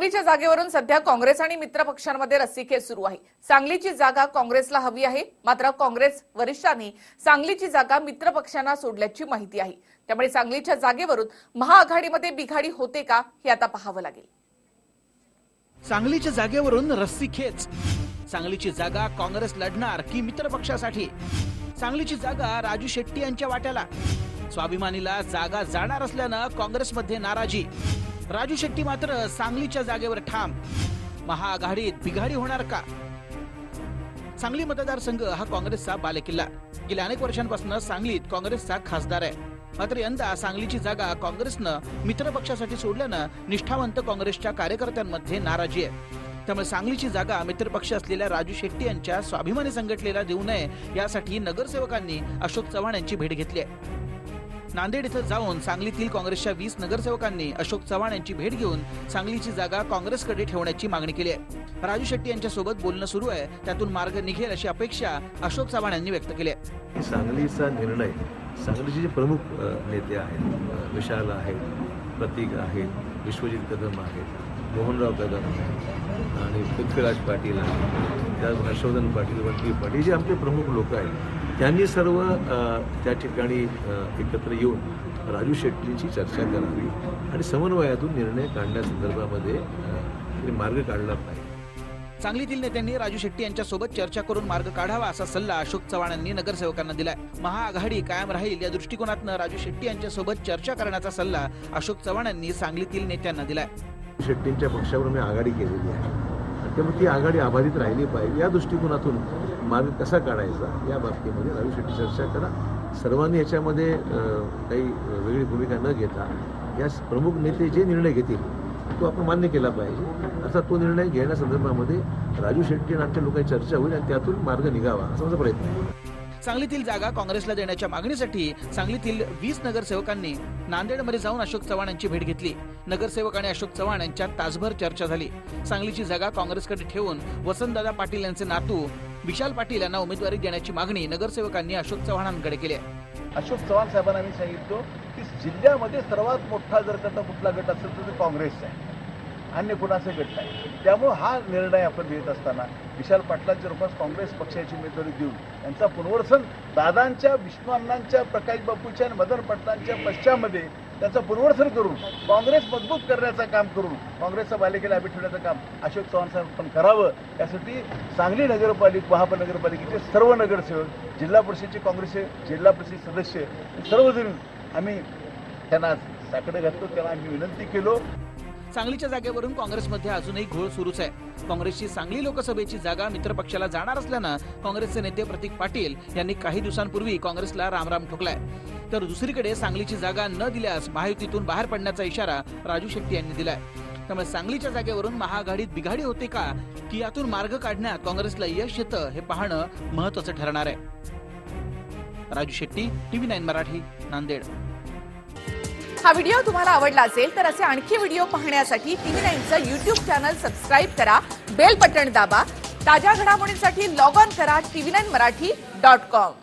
सांगलीच्या जागेवरून सध्या काँग्रेस आणि मित्र पक्षांमध्ये रस्सीखेच सुरू आहे. सांगलीची जागा काँग्रेसला हवी आहे मात्र काँग्रेस वरिष्ठांनी सांगलीची जागा मित्र पक्षांना सोडल्याची माहिती आहे. त्यामुळे सांगलीच्या जागेवरून महाआघाडीमध्ये बिघाडी होते का हे आता पाहावं लागेल. सांगलीच्या जागेवरून रस्सीखेच. सांगलीची जागा काँग्रेस लढणार की मित्र पक्षासाठी? सांगलीची जागा राजू शेट्टी यांच्या वाट्याला. स्वाभिमानीला जागा जाणार असल्यानं काँग्रेसमध्ये नाराजी. राजू शेट्टी मात्र सांगलीच्या जागेवर ठाम. महाआघाडीत बिघाडी होणार का? सांगली मतदारसंघ हा काँग्रेसचा बालेकिल्ला. गेल्या अनेक वर्षांपासून सांगलीत काँग्रेसचा खासदार आहे. मात्र यंदा सांगलीची जागा काँग्रेसनं मित्रपक्षासाठी सोडल्यानं निष्ठावंत काँग्रेसच्या कार्यकर्त्यांमध्ये नाराजी आहे. त्यामुळे सांगलीची जागा मित्रपक्ष असलेल्या राजू शेट्टी यांच्या स्वाभिमानी संघटनेला देऊ नये यासाठी नगरसेवकांनी अशोक चव्हाण यांची भेट घेतली आहे. नांदेड इथं जाऊन सांगलीतील काँग्रेसच्या वीस नगरसेवकांनी अशोक चव्हाण यांची भेट घेऊन सांगलीची जागा काँग्रेसकडे ठेवण्याची मागणी केली आहे. राजू शेट्टी यांच्या सोबत बोलणं सुरू आहे. त्यातून मार्ग निघेल अशी अपेक्षा अशोक चव्हाण यांनी व्यक्त केली आहे. सांगलीचा निर्णय सांगलीचे जे प्रमुख नेते आहेत विशाल आहेत प्रतीक आहेत विश्वजित कदम आहेत मोहनराव कदम आहेत आणि पृथ्वीराज पाटील आहेत त्याच हर्षवर्धन पाटील वंटी पाटील जे आमचे प्रमुख लोक आहेत. त्यांनी सर्व त्या ठिकाणी एकत्र येऊन राजू शेट्टींची चर्चा करावी आणि समन्वयातून निर्णय काढण्यासंदर्भामध्ये मार्ग काढला पाहिजे. सांगलीतील नेत्यांनी राजू शेट्टी यांच्या सोबत चर्चा करून मार्ग काढावा असा सल्ला अशोक चव्हाण यांनी नगरसेवकांना दिलाय. महाआघाडी कायम राहील या दृष्टिकोनातनं राजू शेट्टी यांच्या सोबत चर्चा करण्याचा सल्ला अशोक चव्हाण यांनी सांगलीतील नेत्यांना दिलाय. शेट्टींच्या पक्षावर मी आघाडी केलेली आहे. त्यामुळे ती आघाडी अबाधित राहिली पाहिजे. या दृष्टिकोनातून मार्ग कसा काढायचा या बाबतीमध्ये राजू शेट्टी चर्चा करा. सर्वांनी याच्यामध्ये काही वेगळी भूमिका न घेता या प्रमुख नेते जे निर्णय घेतील तो आपण मान्य केला पाहिजे. असा तो निर्णय घेण्यासंदर्भामध्ये राजू शेट्टी आणि आमच्या लोकांची चर्चा होईल आणि त्यातून मार्ग निघावा असा माझा प्रयत्न आहे. सांगलीतील जागा काँग्रेसला देण्याच्या मागणीसाठी सांगलीतील वीस नगरसेवकांनी नांदेडमध्ये जाऊन अशोक चव्हाण यांची भेट घेतली. नगरसेवक आणि अशोक चव्हाण यांच्यात तासभर चर्चा झाली. सांगलीची जागा काँग्रेसकडे ठेवून वसंतदादा पाटील यांचे नातू विशाल पाटील यांना उमेदवारी देण्याची मागणी नगरसेवकांनी अशोक चव्हाणांकडे केली आहे. अशोक चव्हाण साहेबांना मी सांगितलो की जिल्ह्यामध्ये सर्वात मोठा जर त्याचा कुठला गट असेल तर तो काँग्रेसचा आहे. अन्य कुणाचा गट नाही. त्यामुळे हा निर्णय आपण घेत असताना विशाल पाटलांच्या रूपात काँग्रेस पक्षाची उमेदवारी देऊन यांचा पुनर्वसन दादांच्या विष्णू अण्णांच्या प्रकाश बापूच्या आणि मदन पाटलांच्या पश्चामध्ये त्याचं पुनर्वसन करून काँग्रेस मजबूत करण्याचं काम करून काँग्रेसच्या बालिकेला आम्ही ठेवण्याचं काम अशोक चव्हाण साहेब पण करावं यासाठी सांगली नगरपालिका महानगरपालिकेचे सर्व नगरसेवक जिल्हा परिषदेचे काँग्रेसचे जिल्हा परिषद सदस्य सर्वजण आम्ही त्यांना साकडं घातलो त्यांना आम्ही विनंती केलो. सांगलीच्या जागेवरून काँग्रेसमध्ये अजूनही घोळ सुरूच आहे. काँग्रेसची सांगली लोकसभेची जागा मित्रपक्षाला जाणार असल्यानं काँग्रेसचे नेते प्रतीक पाटील यांनी काही दिवसांपूर्वी काँग्रेसला रामराम ठोकलाय. तर दुसरीकडे सांगलीची जागा न दिल्यास महायुतीतून बाहेर पडण्याचा इशारा राजू शेट्टी यांनी दिलाय. त्यामुळे सांगलीच्या जागेवरून महाआघाडीत बिघाडी होते का की यातून मार्ग काढण्यात काँग्रेसला यश येतं हे पाहणं महत्वाचं ठरणार आहे. Raju Shetti TV nine Marathi Nanded. हा व्हिडिओ तुम्हाला आवडला असेल तर असे आणखी व्हिडिओ पाहण्यासाठी टीव्ही नाईनचं युट्यूब चॅनल सबस्क्राईब करा बेल बटन दाबा ताज्या घडामोडींसाठी लॉग ऑन करा TV nine Marathi dot com.